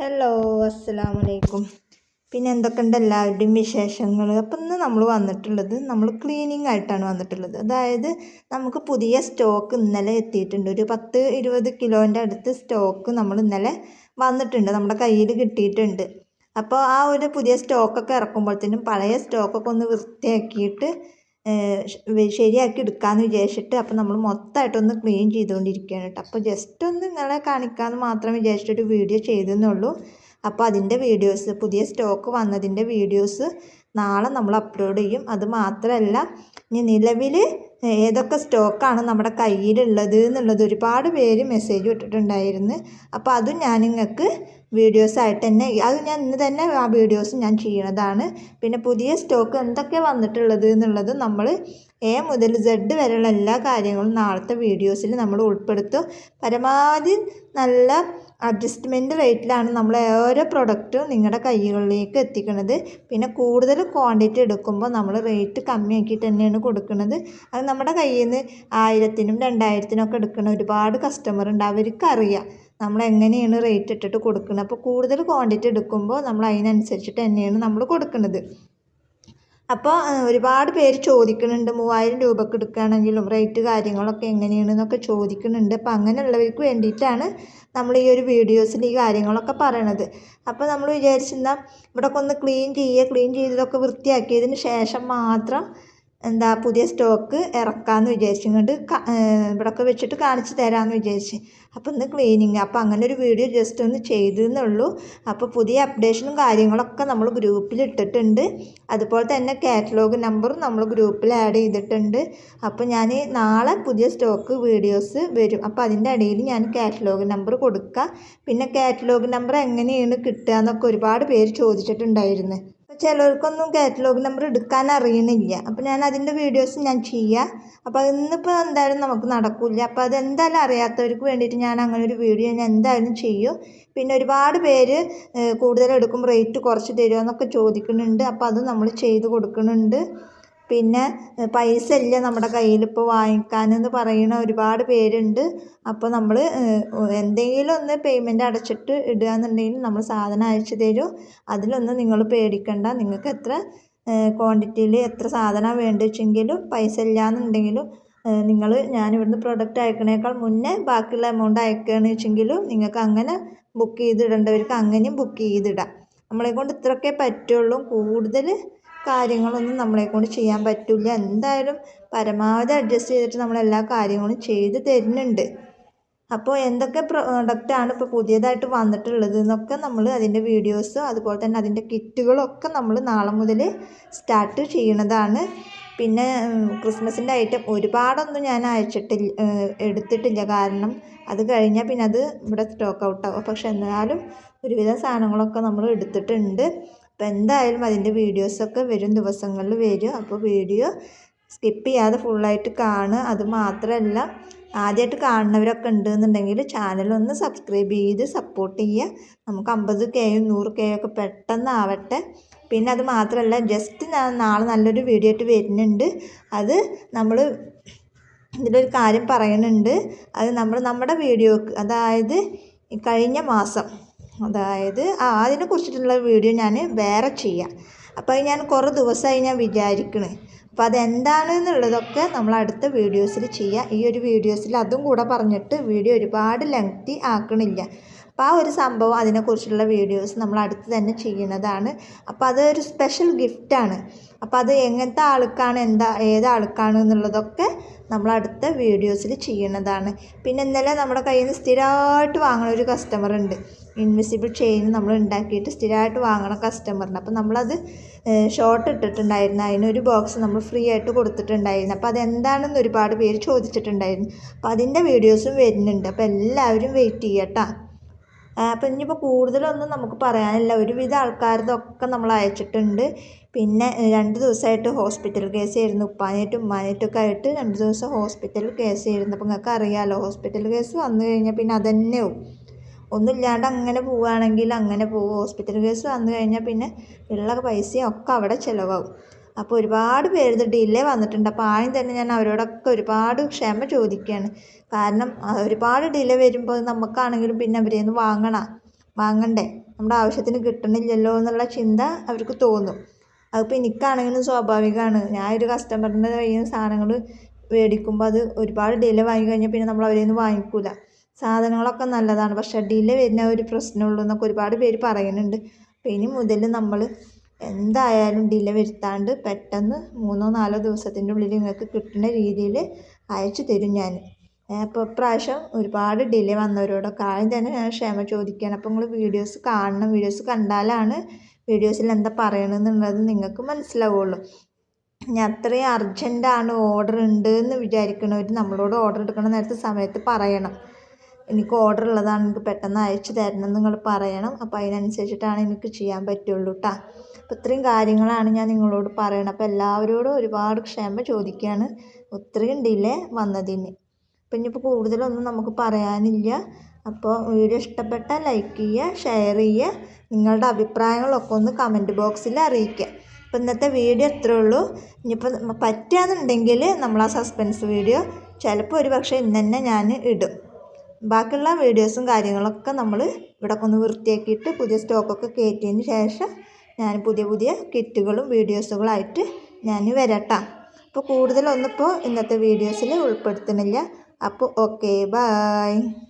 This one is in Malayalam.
ഹലോ അസ്സലാമു അലൈക്കും പിന്നെ എന്തൊക്കെയുണ്ട് എല്ലാവരുടെയും വിശേഷങ്ങൾ അപ്പം ഇന്ന് നമ്മൾ വന്നിട്ടുള്ളത് നമ്മൾ ക്ലീനിങ് ആയിട്ടാണ് വന്നിട്ടുള്ളത്. അതായത് നമുക്ക് പുതിയ സ്റ്റോക്ക് ഇന്നലെ എത്തിയിട്ടുണ്ട്. ഒരു പത്ത് ഇരുപത് കിലോന്റെ അടുത്ത് സ്റ്റോക്ക് നമ്മൾ ഇന്നലെ വന്നിട്ടുണ്ട്. നമ്മുടെ കയ്യിൽ കിട്ടിയിട്ടുണ്ട്. അപ്പോൾ ആ ഒരു പുതിയ സ്റ്റോക്കൊക്കെ ഇറക്കുമ്പോഴത്തേനും പഴയ സ്റ്റോക്കൊക്കെ ഒന്ന് വൃത്തിയാക്കിയിട്ട് ശരിയാക്കി എടുക്കാമെന്ന് വിചാരിച്ചിട്ട് അപ്പോൾ നമ്മൾ മൊത്തമായിട്ടൊന്ന് ക്ലീൻ ചെയ്തുകൊണ്ടിരിക്കുകയാണ് കേട്ടോ. അപ്പോൾ ജസ്റ്റ് ഒന്ന് നിങ്ങളെ കാണിക്കാമെന്ന് മാത്രം വിചാരിച്ചിട്ടൊരു വീഡിയോ ചെയ്തെന്നുള്ളൂ. അപ്പോൾ അതിന്റെ വീഡിയോസ് പുതിയ സ്റ്റോക്ക് വന്നതിന്റെ വീഡിയോസ് നാളെ നമ്മൾ അപ്ലോഡ് ചെയ്യും. അത് മാത്രമല്ല ഇനി നിലവിൽ ഏതൊക്കെ സ്റ്റോക്കാണ് നമ്മുടെ കയ്യിലുള്ളത് എന്നുള്ളത് ഒരുപാട് പേര് മെസ്സേജ് ഇട്ടിട്ടുണ്ടായിരുന്നു. അപ്പോൾ അതും ഞാൻ നിങ്ങൾക്ക് വീഡിയോസായിട്ട് തന്നെ അത് ഞാൻ ഇന്ന് തന്നെ ആ വീഡിയോസ് ഞാൻ ചെയ്യണതാണ്. പിന്നെ പുതിയ സ്റ്റോക്ക് എന്തൊക്കെ വന്നിട്ടുള്ളത് എന്നുള്ളത് നമ്മൾ എ മുതൽ സെഡ് വരെയുള്ള എല്ലാ കാര്യങ്ങളും നാളത്തെ വീഡിയോസിൽ നമ്മൾ ഉൾപ്പെടുത്തും. പരമാവധി നല്ല അഡ്ജസ്റ്റ്മെന്റ് റേറ്റിലാണ് നമ്മൾ ഓരോ പ്രൊഡക്റ്റും നിങ്ങളുടെ കൈകളിലേക്ക് എത്തിക്കുന്നത് പിന്നെ കൂടുതൽ ക്വാണ്ടിറ്റി എടുക്കുമ്പോൾ നമ്മൾ റേറ്റ് കമ്മിയാക്കിയിട്ട് തന്നെയാണ് കൊടുക്കുന്നത് അത് നമ്മുടെ കയ്യിൽ നിന്ന് ആയിരത്തിനും രണ്ടായിരത്തിനും ഒക്കെ എടുക്കുന്ന ഒരുപാട് കസ്റ്റമർ ഉണ്ട്. അവർക്കറിയാം നമ്മൾ എങ്ങനെയാണ് റേറ്റ് ഇട്ടിട്ട് കൊടുക്കുന്നത് അപ്പോൾ കൂടുതൽ ക്വാണ്ടിറ്റി എടുക്കുമ്പോൾ നമ്മൾ അതിനനുസരിച്ചിട്ട് തന്നെയാണ് നമ്മൾ കൊടുക്കുന്നത് അപ്പോൾ ഒരുപാട് പേര് ചോദിക്കുന്നുണ്ട് മൂവായിരം രൂപക്ക് എടുക്കുകയാണെങ്കിലും റേറ്റ് കാര്യങ്ങളൊക്കെ എങ്ങനെയാണ് എന്നൊക്കെ ചോദിക്കുന്നുണ്ട്. അപ്പോൾ അങ്ങനെയുള്ളവർക്ക് വേണ്ടിയിട്ടാണ് നമ്മൾ ഈ ഒരു വീഡിയോസിൽ ഈ കാര്യങ്ങളൊക്കെ പറയണത്. അപ്പോൾ നമ്മൾ വിചാരിച്ചെന്നാൽ ഇവിടെയൊക്കെ ഒന്ന് ക്ലീൻ ചെയ്യുക ക്ലീൻ ചെയ്തതൊക്കെ വൃത്തിയാക്കിയതിന് ശേഷം മാത്രം എന്താ പുതിയ സ്റ്റോക്ക് ഇറക്കാമെന്ന് വിചാരിച്ചുകൊണ്ട് ഇവിടെയൊക്കെ വെച്ചിട്ട് കാണിച്ചു തരാമെന്ന് വിചാരിച്ച്. അപ്പോൾ ഇന്ന് ക്ലീനിങ് അപ്പോൾ അങ്ങനെ ഒരു വീഡിയോ ജസ്റ്റ് ഒന്ന് ചെയ്തെന്നുള്ളൂ. അപ്പോൾ പുതിയ അപ്ഡേഷനും കാര്യങ്ങളൊക്കെ നമ്മൾ ഗ്രൂപ്പിൽ ഇട്ടിട്ടുണ്ട്. അതുപോലെ തന്നെ കാറ്റലോഗ് നമ്പറും നമ്മൾ ഗ്രൂപ്പിൽ ആഡ് ചെയ്തിട്ടുണ്ട്. അപ്പോൾ ഞാൻ നാളെ പുതിയ സ്റ്റോക്ക് വീഡിയോസ് വരും. അപ്പോൾ അതിന്റെ ഇടയിൽ ഞാൻ കാറ്റലോഗ് നമ്പർ കൊടുക്കുക പിന്നെ കാറ്റലോഗ് നമ്പർ എങ്ങനെയാണ് കിട്ടുക എന്നൊക്കെ ഒരുപാട് പേര് ചോദിച്ചിട്ടുണ്ടായിരുന്നു. ചിലർക്കൊന്നും കാറ്റലോഗ് നമ്പർ എടുക്കാൻ അറിയണില്ല. അപ്പോൾ ഞാൻ അതിന്റെ വീഡിയോസ് ഞാൻ ചെയ്യാം. അപ്പോൾ ഇന്നിപ്പോൾ എന്തായാലും നമുക്ക് നടക്കില്ല. അപ്പോൾ അത് എന്തായാലും അറിയാത്തവർക്ക് വേണ്ടിയിട്ട് ഞാൻ അങ്ങനെ ഒരു വീഡിയോ ഞാൻ എന്തായാലും ചെയ്യും. പിന്നെ ഒരുപാട് പേര് കൂടുതൽ റേറ്റ് കുറച്ച് തരുമോ എന്നൊക്കെ ചോദിക്കുന്നുണ്ട്. അപ്പോൾ അത് നമ്മൾ ചെയ്ത് കൊടുക്കുന്നുണ്ട്. പിന്നെ പൈസ ഇല്ല നമ്മുടെ കയ്യിൽ ഇപ്പോൾ വാങ്ങിക്കാനെന്ന് പറയുന്ന ഒരുപാട് പേരുണ്ട്. അപ്പോൾ നമ്മൾ എന്തെങ്കിലും ഒന്ന് പേയ്മെന്റ് അടച്ചിട്ട് ഇടുക എന്നുണ്ടെങ്കിൽ നമ്മൾ സാധനം അയച്ചു തരും. അതിലൊന്നും നിങ്ങൾ പേടിക്കണ്ട. നിങ്ങൾക്ക് എത്ര ക്വാണ്ടിറ്റിയിൽ എത്ര സാധനം വേണ്ടുവെച്ചെങ്കിലും പൈസ ഇല്ല എന്നുണ്ടെങ്കിലും നിങ്ങൾ ഞാൻ ഇവിടുന്ന് പ്രൊഡക്റ്റ് അയക്കണേക്കാൾ മുന്നേ ബാക്കിയുള്ള എമൗണ്ട് അയക്കുകയാണെന്ന് വെച്ചെങ്കിലും നിങ്ങൾക്ക് അങ്ങനെ ബുക്ക് ചെയ്തിടേണ്ടവർക്ക് അങ്ങനെയും ബുക്ക് ചെയ്തിടാം. നമ്മളെ കൊണ്ട് ഇത്രയൊക്കെ പറ്റുള്ളൂ. കൂടുതൽ കാര്യങ്ങളൊന്നും നമ്മളെ കൊണ്ട് ചെയ്യാൻ പറ്റില്ല എന്തായാലും പരമാവധി അഡ്ജസ്റ്റ് ചെയ്തിട്ട് നമ്മൾ എല്ലാ കാര്യങ്ങളും ചെയ്ത് തരുന്നുണ്ട്. അപ്പോൾ എന്തൊക്കെ പ്രോഡക്റ്റാണ് ഇപ്പോൾ പുതിയതായിട്ട് വന്നിട്ടുള്ളത് എന്നൊക്കെ നമ്മൾ അതിന്റെ വീഡിയോസ് അതുപോലെ തന്നെ അതിന്റെ കിറ്റുകളൊക്കെ നമ്മൾ നാളെ മുതൽ സ്റ്റാർട്ട് ചെയ്യുന്നതാണ് പിന്നെ ക്രിസ്മസിന്റെ ഐറ്റം ഒരുപാടൊന്നും ഞാൻ അയച്ചിട്ടില്ല എടുത്തിട്ടില്ല. കാരണം അത് കഴിഞ്ഞാൽ പിന്നെ അത് ഇവിടെ സ്റ്റോക്ക് ഔട്ടാവും പക്ഷെ എന്നാലും ഒരുവിധം സാധനങ്ങളൊക്കെ നമ്മൾ എടുത്തിട്ടുണ്ട്. അപ്പോൾ എന്തായാലും അതിന്റെ വീഡിയോസൊക്കെ വരും ദിവസങ്ങളിൽ വരും. അപ്പോൾ വീഡിയോ സ്കിപ്പ് ചെയ്യാതെ ഫുള്ളായിട്ട് കാണുക. അത് മാത്രമല്ല ആദ്യമായിട്ട് കാണുന്നവരൊക്കെ ഉണ്ടെന്നുണ്ടെങ്കിൽ ചാനലൊന്ന് സബ്സ്ക്രൈബ് ചെയ്ത് സപ്പോർട്ട് ചെയ്യുക. നമുക്ക് അമ്പത് കെയും നൂറ് കെയും ഒക്കെ പെട്ടെന്ന് ആവട്ടെ പിന്നെ അത് മാത്രമല്ല ജസ്റ്റ് നാളെ നല്ലൊരു വീഡിയോ ആയിട്ട് വരുന്നുണ്ട്. അത് നമ്മൾ ഇതിലൊരു കാര്യം പറയുന്നുണ്ട്. അത് നമ്മൾ നമ്മുടെ വീഡിയോക്ക് അതായത് കഴിഞ്ഞ മാസം അതായത് ആ അതിനെ കുറിച്ചിട്ടുള്ള വീഡിയോ ഞാൻ വേറെ ചെയ്യാം. അപ്പോൾ അത് ഞാൻ കുറേ ദിവസമായി ഞാൻ വിചാരിക്കണേ. അപ്പോൾ അതെന്താണ് എന്നുള്ളതൊക്കെ നമ്മൾ അടുത്ത വീഡിയോസിൽ ചെയ്യാം. ഈ ഒരു വീഡിയോസിൽ അതും കൂടെ പറഞ്ഞിട്ട് വീഡിയോ ഒരുപാട് ലെങ്തി ആക്കണില്ല. അപ്പോൾ ആ ഒരു സംഭവം അതിനെക്കുറിച്ചുള്ള വീഡിയോസ് നമ്മൾ അടുത്ത് തന്നെ ചെയ്യുന്നതാണ്. അപ്പോൾ അതൊരു സ്പെഷ്യൽ ഗിഫ്റ്റാണ് അപ്പോൾ അത് എങ്ങനത്തെ ആൾക്കാണ് എന്താ ഏതാൾക്കാണ് എന്നുള്ളതൊക്കെ നമ്മൾ അടുത്ത വീഡിയോസിൽ ചെയ്യുന്നതാണ്. പിന്നെ ഇന്നലെ നമ്മുടെ കയ്യിൽ നിന്ന് സ്ഥിരമായിട്ട് വാങ്ങുന്ന ഒരു കസ്റ്റമർ ഉണ്ട്. ഇൻവിസിബിൾ ചെയിൻ നമ്മൾ ഉണ്ടാക്കിയിട്ട് സ്ഥിരമായിട്ട് വാങ്ങണ കസ്റ്റമറിന് അപ്പോൾ നമ്മളത് ഷോർട്ട് ഇട്ടിട്ടുണ്ടായിരുന്നു. അതിനൊരു ബോക്സ് നമ്മൾ ഫ്രീ ആയിട്ട് കൊടുത്തിട്ടുണ്ടായിരുന്നു. അപ്പോൾ അതെന്താണെന്ന് ഒരുപാട് പേര് ചോദിച്ചിട്ടുണ്ടായിരുന്നു. അപ്പോൾ അതിന്റെ വീഡിയോസും വരുന്നുണ്ട്. അപ്പോൾ എല്ലാവരും വെയിറ്റ് ചെയ്യട്ടോ. അപ്പോൾ ഇനിയിപ്പോൾ കൂടുതലൊന്നും നമുക്ക് പറയാനില്ല. ഒരുവിധ ആൾക്കാരതൊക്കെ നമ്മൾ അയച്ചിട്ടുണ്ട്. പിന്നെ രണ്ട് ദിവസമായിട്ട് ഹോസ്പിറ്റൽ കേസ് ആയിരുന്നു. ഉപ്പാനായിട്ടും ഉമ്മാനായിട്ടൊക്കെ ആയിട്ട് രണ്ട് ദിവസം ഹോസ്പിറ്റൽ കേസ് ആയിരുന്നു. അപ്പോൾ നിങ്ങൾക്ക് അറിയാമല്ലോ ഹോസ്പിറ്റൽ കേസ് വന്നു കഴിഞ്ഞാൽ പിന്നെ അതന്നെ ഒന്നുമില്ലാണ്ട് അങ്ങനെ പോവുകയാണെങ്കിൽ അങ്ങനെ പോവും. ഹോസ്പിറ്റൽ കേസ് വന്നു കഴിഞ്ഞാൽ പിന്നെ ഉള്ള പൈസയും ഒക്കെ അവിടെ ചിലവാകും. അപ്പോൾ ഒരുപാട് പേര് ഇത് ഡിലേ വന്നിട്ടുണ്ട്. അപ്പോൾ ആദ്യം തന്നെ ഞാൻ അവരോടൊക്കെ ഒരുപാട് ക്ഷമ ചോദിക്കുകയാണ്. കാരണം ഒരുപാട് ഡിലേ വരുമ്പോൾ നമുക്കാണെങ്കിലും പിന്നെ അവരെ നിന്ന് വാങ്ങണം വാങ്ങണ്ടേ? നമ്മുടെ ആവശ്യത്തിന് കിട്ടണില്ലല്ലോ എന്നുള്ള ചിന്ത അവർക്ക് തോന്നും. അതിപ്പോൾ എനിക്കാണെങ്കിലും സ്വാഭാവികമാണ്. ഞാൻ ഒരു കസ്റ്റമറിന്റെ കയ്യിൽ നിന്ന് സാധനങ്ങൾ മേടിക്കുമ്പോൾ അത് ഒരുപാട് ഡിലേ വാങ്ങി കഴിഞ്ഞാൽ പിന്നെ നമ്മൾ അവരിൽ നിന്ന് വാങ്ങിക്കൂല. സാധനങ്ങളൊക്കെ നല്ലതാണ്. പക്ഷേ ഡിലേ വരുന്ന ഒരു പ്രശ്നമുള്ളൂ എന്നൊക്കെ ഒരുപാട് പേര് പറയുന്നുണ്ട്. അപ്പോൾ ഇനി മുതൽ നമ്മൾ എന്തായാലും ഡിലേ വരുത്താണ്ട് പെട്ടെന്ന് മൂന്നോ നാലോ ദിവസത്തിന്റെ ഉള്ളിൽ നിങ്ങൾക്ക് കിട്ടുന്ന രീതിയിൽ അയച്ചു തരും ഞാൻ. അപ്പോൾ ഇപ്രാവശ്യം ഒരുപാട് ഡിലേ വന്നവരോടൊക്കെ ആദ്യം തന്നെ ഞാൻ ക്ഷമ ചോദിക്കുകയാണ്. അപ്പോൾ നിങ്ങൾ വീഡിയോസ് കാണണം വീഡിയോസ് കണ്ടാലാണ് വീഡിയോസിൽ എന്താ പറയണമെന്നുള്ളത് നിങ്ങൾക്ക് മനസ്സിലാവുള്ളൂ. ഞാൻ അത്രയും അർജന്റാണ് ഓർഡർ ഉണ്ട് എന്ന് വിചാരിക്കണവർ നമ്മളോട് ഓർഡർ എടുക്കണ നേരത്തെ സമയത്ത് പറയണം. എനിക്ക് ഓർഡർ ഉള്ളതാണ് എനിക്ക് പെട്ടെന്ന് അയച്ചു തരണം നിങ്ങൾ പറയണം. അപ്പോൾ അതിനനുസരിച്ചിട്ടാണ് എനിക്ക് ചെയ്യാൻ പറ്റുള്ളൂ കേട്ടോ അപ്പോൾ ഇത്രയും കാര്യങ്ങളാണ് ഞാൻ നിങ്ങളോട് പറയണം അപ്പോൾ എല്ലാവരോടും ഒരുപാട് ക്ഷമ ചോദിക്കുകയാണ്. ഒത്തിരിയും ഡിലേ വന്നതിന്. അപ്പോൾ ഇനിയിപ്പോൾ കൂടുതലൊന്നും നമുക്ക് പറയാനില്ല. അപ്പോൾ വീഡിയോ ഇഷ്ടപ്പെട്ടാൽ ലൈക്ക് ചെയ്യുക ഷെയർ ചെയ്യുക നിങ്ങളുടെ അഭിപ്രായങ്ങളൊക്കെ ഒന്ന് കമന്റ് ബോക്സിൽ അറിയിക്കുക. അപ്പോൾ ഇന്നത്തെ വീഡിയോ ഇത്രേ ഉള്ളൂ. ഇനിയിപ്പോൾ പറ്റുകയെന്നുണ്ടെങ്കിൽ നമ്മൾ ആ സസ്പെൻസ് വീഡിയോ ചിലപ്പോൾ ഒരു പക്ഷേ ഇന്ന് ഞാൻ ഇടും. ബാക്കിയുള്ള വീഡിയോസും കാര്യങ്ങളൊക്കെ നമ്മൾ ഇവിടെ ഒന്ന് വൃത്തിയാക്കിയിട്ട് പുതിയ സ്റ്റോക്കൊക്കെ കയറ്റിയതിന് ശേഷം ഞാൻ പുതിയ പുതിയ കിറ്റുകളും വീഡിയോസുകളായിട്ട് ഞാൻ വരട്ടാം. അപ്പോൾ കൂടുതലൊന്നും ഇപ്പോൾ ഇന്നത്തെ വീഡിയോസിൽ ഉൾപ്പെടുത്തുന്നില്ല. അപ്പോൾ ഓക്കെ ബായ്.